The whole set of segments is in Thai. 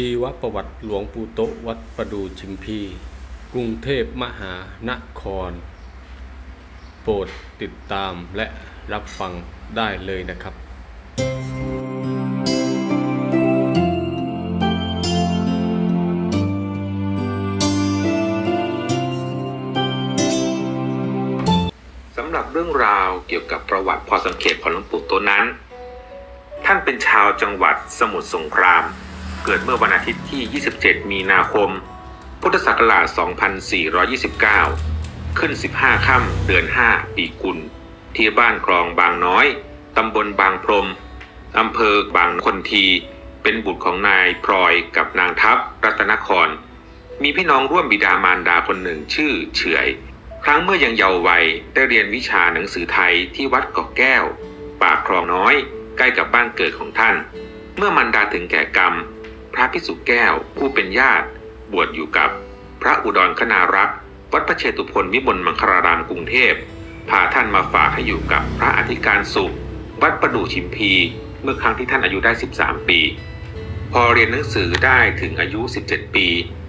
ชีวประวัติหลวงปู่โตวัดประดูชิมพี กรุงเทพมหานคร โปรดติดตามและรับฟังได้เลยนะครับ สำหรับเรื่องราวเกี่ยวกับประวัติพอสังเขตของหลวงปู่โตนั้น ท่านเป็นชาวจังหวัดสมุทรสงคราม เกิดเมื่อวันอาทิตย์ที่ 27 มีนาคม พุทธศักราช 2429 ขึ้น 15 ค่ำเดือน 5 ปีกุล ที่บ้านคลองบางน้อย ตำบลบางพรม อำเภอบางคนที เป็นบุตรของนายพลอยกับนางทัพรัตนคร มีพี่น้องร่วมบิดามารดาคนหนึ่งชื่อเฉยครั้งเมื่อยังเยาว์วัยได้เรียนวิชาหนังสือไทยที่วัดเกาะแก้ว ปากคลองน้อย ใกล้กับบ้านเกิดของท่าน เมื่อมันดาถึงแก่กรรม พระพิสุแก้วผู้เป็นญาติ บวชอยู่กับพระอุดรคณารักษ์วัดพระเชตุพนวิมลมังคลารามกรุงเทพพาท่านมาฝากให้อยู่กับพระอธิการสุข วัดประดู่ชิมพีเมื่อครั้งที่ท่านอายุได้ 13 ปี พอเรียนหนังสือได้ถึงอายุ 17 ปี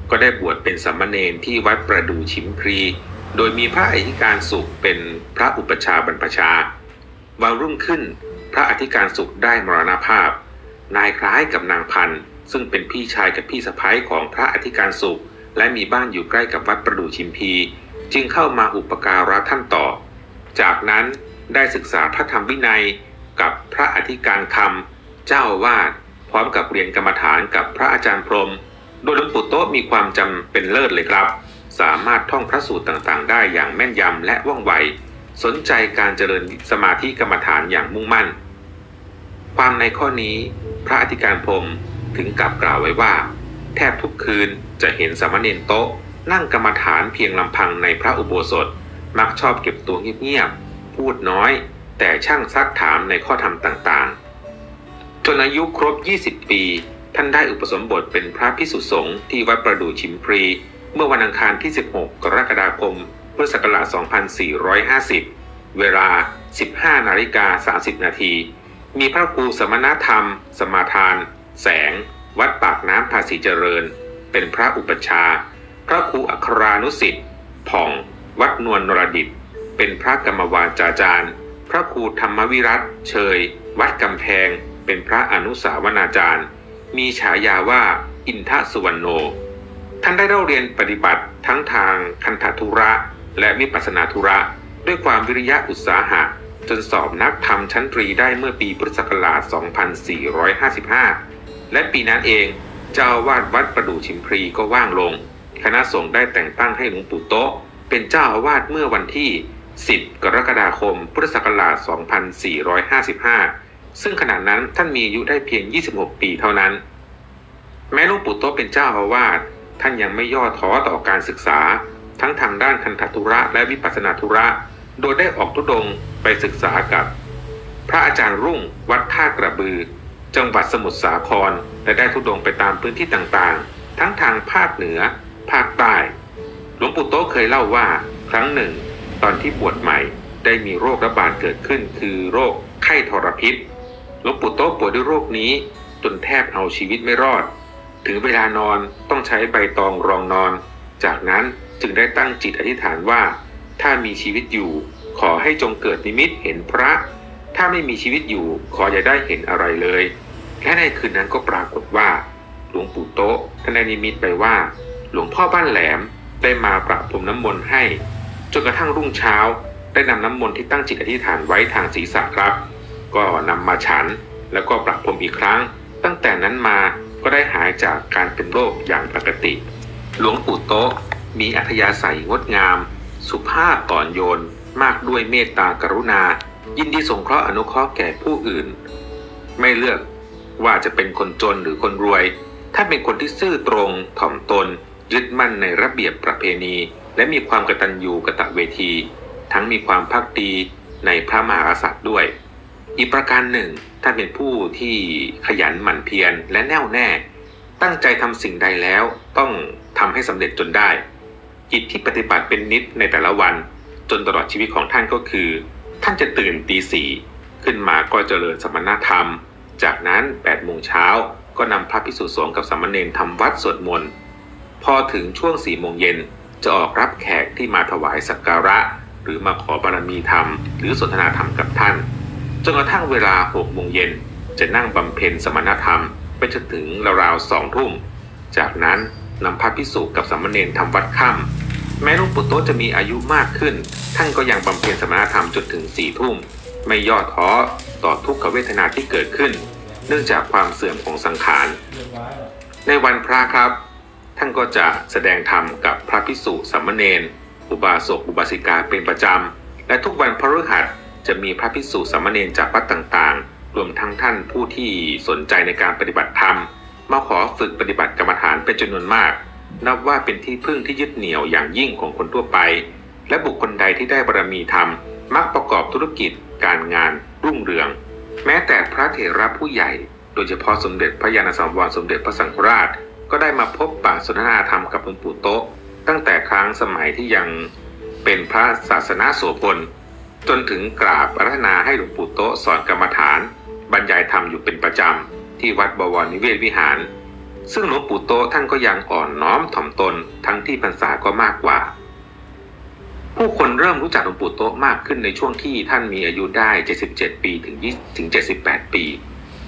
ก็ได้บวชเป็นสามเณรที่วัดประดู่ชิมพีโดยมีพระอธิการสุขเป็นพระอุปชาย์บรรพชาวันรุ่งขึ้น พระอธิการสุขได้มรณภาพ นายคล้ายกับนางพันธุ์ ซึ่งเป็นพี่ชายกับพี่สะพ้ายของพระอธิการสุข และมีบ้านอยู่ใกล้กับวัดประดู่ชิมพี จึงเข้ามาอุปการะท่านต่อ จากนั้นได้ศึกษาพระธรรมวินัยกับพระอธิการคำเจ้าวาดพร้อมกับเรียนกรรมฐานกับพระอาจารย์พรหมโดยหลวงปู่โต๊ะมีความจำเป็นเลิศเลยครับ สามารถท่องพระสูตรต่างๆ ได้อย่างแม่นยำและว่องไว สนใจการเจริญสมาธิกรรมฐานอย่างมุ่งมั่น ความในข้อนี้ พระอธิการพรหม ถึงกับกล่าวไว้ว่า แทบทุกคืนจะเห็นสามเณรโต๊ะ นั่งกรรมฐานเพียงลำพังในพระอุโบสถ มักชอบเก็บตัวเงียบๆ พูดน้อย แต่ช่างซักถามในข้อธรรมต่างๆ จนอายุครบ 20 ปี ท่านได้อุปสมบทเป็นพระพิสุสงฆ์ที่วัดประดู่ชิมพรี เมื่อวันอังคารที่ 16 กรกฎาคม พุทธศักราช 2450 เวลา 15นาฬิกา30 นาทีมีพระครูสมณธรรม สมาทาน แสง วัดปากน้ำภาษีเจริญ เป็นพระอุปชา พระครูอัครานุสิทธิ์ผ่อง วัดนวลนรดิต เป็นพระกรรมวาจาจารย์ พระครูธรรมวิรัตเชย วัดกำแพง เป็นพระอนุสาวนาจารย์ มีฉายาว่าอินทสุวรรณโน ท่านได้เล่าเรียนปฏิบัติทั้งทางคันธทุระ และวิปัสสนาธุระ ด้วยความวิริยะอุตสาหะจนสอบนักธรรมชั้นตรีได้เมื่อปีพุทธศักราช 2455 และปีนั้นเองเจ้าอาวาดวัดประดู่ชิมพรีก็ว่างลง คณะสงฆ์ได้แต่งตั้งให้หลวงปู่โต๊ะ เป็นเจ้าอาวาสเมื่อวันที่ 10 กรกฎาคม พุทธศักราช 2455 ซึ่งขณะนั้นท่านมีอายุได้เพียง 26 ปีเท่านั้น แม้หลวงปู่โต๊ะเป็นเจ้าอาวาสท่านยังไม่ย่อท้อต่อการศึกษา ทั้งทางด้านคันธทุระและวิปัสสนาธุระ โดยได้ออกทุดงไปศึกษากับ พระอาจารย์รุ่งวัดท่ากระบือ จังหวัดสมุทรสาคร และได้ทุดงไปตามพื้นที่ต่างๆ ทั้งทางภาคเหนือ ภาคใต้ หลวงปู่โต๊ะเคยเล่าว่าครั้งหนึ่ง ตอนที่บวชใหม่ได้มีโรคระบาดเกิดขึ้น คือโรคไข้ทรพิษ หลวงปู่โต๊ะป่วยด้วยโรคนี้จนแทบเอาชีวิตไม่รอด ถึงเวลานอนต้องใช้ใบตองรองนอน จากนั้นจึงได้ตั้งจิตอธิษฐานว่า ถ้ามีชีวิตอยู่ ขอให้จงเกิดนิมิตเห็นพระ ถ้าไม่มีชีวิตอยู่ขออย่าได้เห็นอะไรเลย และในคืนนั้นก็ปรากฏว่า หลวงปู่โต๊ะท่านได้นิมิตไปว่า หลวงพ่อบ้านแหลมได้มาประพรมน้ำมนต์ให้ จนกระทั่งรุ่งเช้า ได้นำน้ำมนต์ที่ตั้งจิตอธิษฐานไว้ทางศีรษะครับ ก็นำมาฉันแล้วก็ประพรมอีกครั้ง ตั้งแต่นั้นมาก็ได้หายจากการเป็นโรคอย่างปกติ หลวงปู่โต๊ะมีอัธยาศัยงดงาม สุภาพอ่อนโยน มากด้วยเมตตากรุณา ยินดีสงเคราะห์อนุเคราะห์แก่ผู้อื่น ไม่เลือกว่าจะเป็นคนจนหรือคนรวย ถ้าเป็นคนที่ซื่อตรงถ่อมตน ยึดมั่นในระเบียบประเพณี และมีความกตัญญูกะตะเวที ทั้งมีความภักดีในพระมหากษัตริย์ด้วย อีกประการหนึ่งท่านเป็นผู้ที่ขยันหมั่นเพียรและแน่วแน่ ตั้งใจทำสิ่งใดแล้วต้องทำให้สำเร็จจนได้กิจที่ปฏิบัติเป็นนิดในแต่ละวัน จนตลอดชีวิตของท่านก็คือ ท่านจะตื่นตีสี่ขึ้นมาก็เจริญสมณธรรม จากนั้น8โมงเช้าก็นำพระพิสุสงฆ์กับสามเณรทำวัดสวดมนต์พอถึงช่วงสี่โมงเย็นจะออกรับแขกที่มาถวายสักการะ หรือมาขอบารมีธรรม หรือสนทนาธรรมกับท่านจนกระทั่งเวลาหกโมงเย็นจะนั่งบำเพ็ญสมณธรรมไปจนถึงราวๆสองทุ่ม จากนั้นนำพระพิสุกับสามเณรทำวัดค่ำ แม้หลวงปู่โตจะมีอายุมากขึ้น ท่านก็ยังบำเพ็ญสมณธรรมจนถึงสี่ทุ่ม ไม่ย่อท้อต่อทุกขเวทนาที่เกิดขึ้น เนื่องจากความเสื่อมของสังขาร ในวันพระครับ ท่านก็จะแสดงธรรมกับพระพิสุสามเณรอุบาสกอุบาสิกาเป็นประจำ และทุกวันพฤหัสจะมีพระพิสุสามเณรจากวัดต่างๆ รวมทั้งท่านผู้ที่สนใจในการปฏิบัติธรรมมาขอฝึกปฏิบัติกรรมฐานเป็นจำนวนมาก นับว่าเป็นที่พึ่งที่ยึดเหนี่ยวอย่างยิ่งของคนทั่วไป และบุคคลใดที่ได้บารมีธรรม มักประกอบธุรกิจ การงาน รุ่งเรือง แม้แต่พระเถระผู้ใหญ่ โดยเฉพาะสมเด็จพระยาณสังวรสมเด็จพระสังฆราช ก็ได้มาพบปะสนทนาธรรมกับหลวงปู่โตะตั้งแต่ครั้งสมัยที่ยังเป็นพระศาสนาโสพลจนถึงกราบอารัธนาให้หลวงปู่โตะสอนกรรมฐาน บรรยายธรรมอยู่เป็นประจำที่วัดบวรนิเวศวิหาร ซึ่งหลวงปู่โตท่านก็ยังอ่อนน้อมถ่อมตนทั้งที่พรรษาก็มากกว่า ผู้คนเริ่มรู้จักหลวงปู่โตมากขึ้นในช่วงที่ท่านมีอายุได้ 77 ปีถึง20ถึง 78 ปี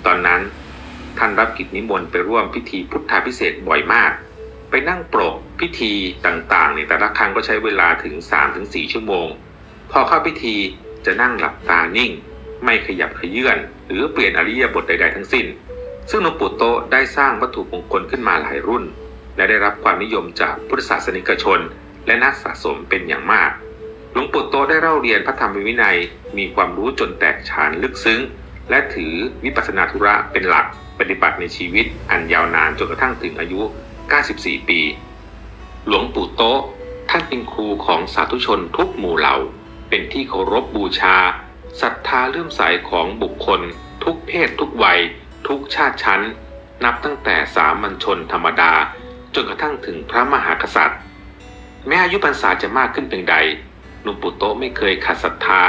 ตอนนั้นท่านรับกิจนิมนต์ไปร่วมพิธีพุทธาพิเศษบ่อยมาก ไปนั่งปรกพิธีต่างๆเนี่ยแต่ละครั้งก็ใช้เวลาถึง 3-4 ชั่วโมง พอเข้าพิธีจะนั่งหลับตานิ่ง ไม่ขยับขยื่นหรือเปลี่ยนอริยบทใด ๆ ทั้งสิ้น ซึ่งหลวงปู่โตได้สร้างวัตถุมงคลขึ้นมาหลายรุ่น และได้รับความนิยมจากพุทธศาสนิกชน และนักสะสมเป็นอย่างมาก หลวงปู่โตได้เล่าเรียนพระธรรมวินัย มีความรู้จนแตกฉานลึกซึ้ง และถือวิปัสสนาธุระเป็นหลักปฏิบัติในชีวิตอันยาวนานจนกระทั่งถึงอายุ 94 ปี หลวงปู่โตท่านเป็นครูของสาธุชนทุกหมู่เหล่า เป็นที่เคารพบูชาศรัทธาเลื่อมใสของบุคคล ทุกเพศทุกวัย ทุกชาติชั้น นับตั้งแต่สามัญชนธรรมดา จนกระทั่งถึงพระมหากษัตริย์ แม้อายุพรรษาจะมากขึ้นเพียงใดหลวงปู่โตไม่เคยขัดศรัทธา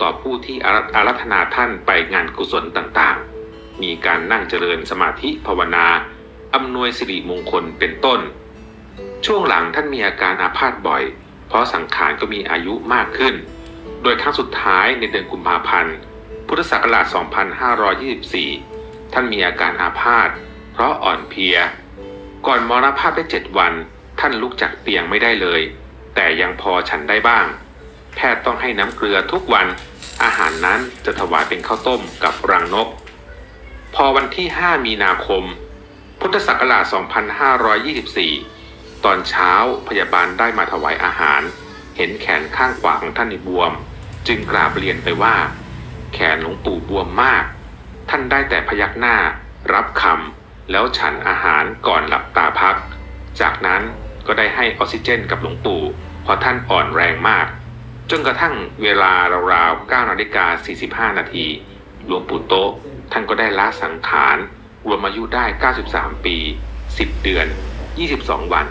ต่อผู้ที่อารัอารัธนาท่านไปงานกุศลต่างๆ มีการนั่งเจริญสมาธิภาวนาอำนวยสิริมงคลเป็นต้น ช่วงหลังท่านมีอาการอาพาธบ่อย เพราะสังขารก็มีอายุมากขึ้น โดยครั้งสุดท้ายในเดือนกุมภาพันธ์ พุทธศักราช 2524 ท่านมีอาการอาพาธเพราะอ่อนเพลีย ก่อนมรณภาพได้เจ็ดวัน ท่านลุกจากเตียงไม่ได้เลย แต่ยังพอฉันได้บ้าง แพทย์ต้องให้น้ำเกลือทุกวัน อาหารนั้นจะถวายเป็นข้าวต้มกับรังนก พอวันที่ 5 มีนาคม พุทธศักราช 2524 ตอนเช้าพยาบาลได้มาถวายอาหาร เห็นแขนข้างขวาของท่านในบวม จึงกราบเรียนไปว่า แขนหลวงปู่บวมมาก ท่านได้แต่พยักหน้า รับคำแล้วฉันอาหารก่อนหลับตาพัก จากนั้นก็ได้ให้ออกซิเจนกับหลวงปู่เพราะท่านอ่อนแรงมาก จนกระทั่งเวลาราวๆ9นาฬิกา45 นาที หลวงปู่โตะท่านก็ได้ละสังขารรวมอายุได้ 93 ปี 10 เดือน 22 วัน